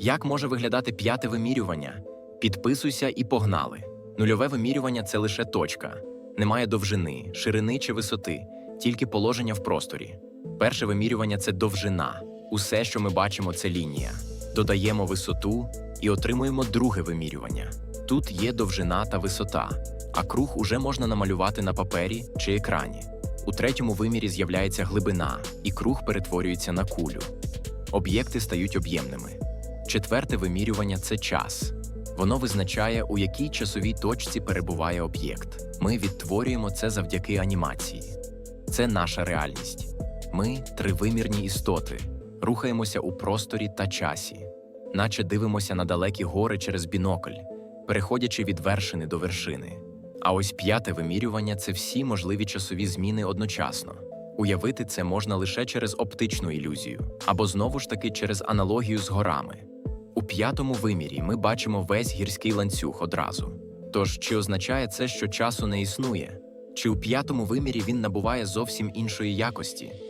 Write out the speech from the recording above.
Як може виглядати п'яте вимірювання? Підписуйся і погнали. Нульове вимірювання це лише точка. Немає довжини, ширини чи висоти, тільки положення в просторі. Перше вимірювання це довжина. Усе, що ми бачимо, це лінія. Додаємо висоту і отримуємо друге вимірювання. Тут є довжина та висота, а круг уже можна намалювати на папері чи екрані. У третьому вимірі з'являється глибина, і круг перетворюється на кулю. Об'єкти стають об'ємними. Четверте вимірювання це час. Воно визначає, у якій часовій точці перебуває об'єкт. Ми відтворюємо це завдяки анімації. Це наша реальність. Ми тривимірні істоти, рухаємося у просторі та часі, наче дивимося на далекі гори через бінокль, переходячи від вершини до вершини. А ось п'яте вимірювання це всі можливі часові зміни одночасно. Уявити це можна лише через оптичну ілюзію, або знову ж таки через аналогію з горами. П'ятому вимірі ми бачимо весь гірський ланцюг одразу. Тож чи означає це, що часу не існує? Чи у п'ятому вимірі він набуває зовсім іншої якості?